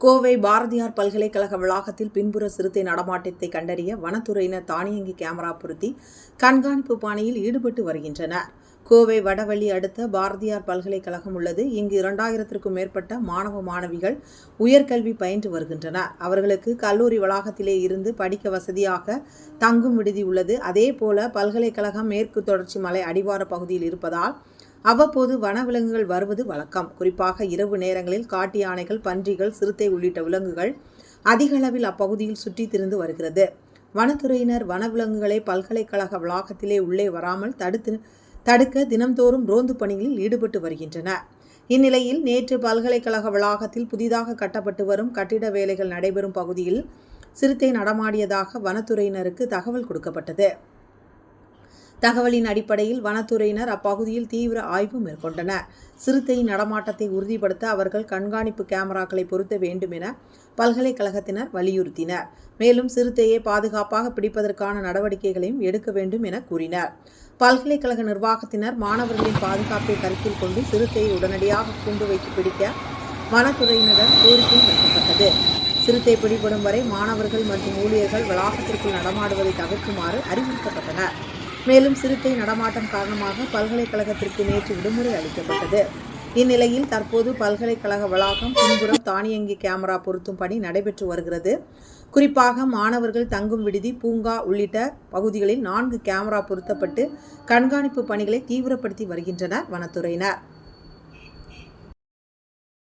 கோவை பாரதியார் பல்கலைக்கழக வளாகத்தில் பின்புற சிறுத்தை நடமாட்டத்தை கண்டறிய வனத்துறையினர் தானியங்கி கேமரா பொருத்தி கண்காணிப்பு பாணியில் ஈடுபட்டு வருகின்றனர். கோவை வடவள்ளி அடுத்த பாரதியார் பல்கலைக்கழகம் உள்ளது. இங்கு இரண்டாயிரத்திற்கும் மேற்பட்ட மாணவ மாணவிகள் உயர்கல்வி பயின்று வருகின்றனர். அவர்களுக்கு கல்லூரி வளாகத்திலே இருந்து படிக்க வசதியாக தங்கும் விடுதி உள்ளது. அதேபோல பல்கலைக்கழகம் மேற்கு தொடர்ச்சி மலை அடிவார பகுதியில் இருப்பதால் அவ்வப்போது வனவிலங்குகள் வருவது வழக்கம். குறிப்பாக இரவு நேரங்களில் காட்டு யானைகள் பன்றிகள் சிறுத்தை உள்ளிட்ட விலங்குகள் அதிகளவில் அப்பகுதியில் சுற்றித் திரிந்து வருகிறது. வனத்துறையினர் வனவிலங்குகளை பல்கலைக்கழக வளாகத்திலே உள்ளே வராமல் தடுத்து தடுக்க தினம்தோறும் ரோந்து பணிகளில் ஈடுபட்டு வருகின்றனர் இந்நிலையில் நேற்று பல்கலைக்கழக வளாகத்தில் புதிதாக கட்டப்பட்டு வரும் கட்டிட வேலைகள் நடைபெறும் பகுதியில் சிறுத்தை நடமாடியதாக வனத்துறையினருக்கு தகவல் கொடுக்கப்பட்டது. தகவலின் அடிப்படையில் வனத்துறையினர் அப்பகுதியில் தீவிர ஆய்வு மேற்கொண்டனர். சிறுத்தையின் நடமாட்டத்தை உறுதிப்படுத்த அவர்கள் கண்காணிப்பு கேமராக்களை பொருத்த வேண்டும் என பல்கலைக்கழகத்தினர் வலியுறுத்தினர். மேலும் சிறுத்தையை பாதுகாப்பாக பிடிப்பதற்கான நடவடிக்கைகளையும் எடுக்க வேண்டும் என கூறினர். பல்கலைக்கழக நிர்வாகத்தினர் மாணவர்களின் பாதுகாப்பை கருத்தில் கொண்டு சிறுத்தையை உடனடியாக கூண்டு வைத்து பிடிக்க வனத்துறையினரிடம் கோரிக்கை வைக்கப்பட்டது சிறுத்தை பிடிபடும் வரை மாணவர்கள் மற்றும் ஊழியர்கள் வளாகத்திற்குள் நடமாடுவதை தவிர்க்குமாறு அறிவுறுத்தப்பட்டனர். மேலும் சிறுத்தை நடமாட்டம் காரணமாக பல்கலைக்கழகத்திற்கு நேற்று விடுமுறை அளிக்கப்பட்டது. இந்நிலையில் தற்போது பல்கலைக்கழக வளாகம் பின்புறம் தானியங்கி கேமரா பொருத்தும் பணி நடைபெற்று வருகிறது. குறிப்பாக மாணவர்கள் தங்கும் விடுதி பூங்கா உள்ளிட்ட பகுதிகளில் நான்கு கேமரா பொருத்தப்பட்டு கண்காணிப்பு பணிகளை தீவிரப்படுத்தி வருகின்றனர் வனத்துறையினர்.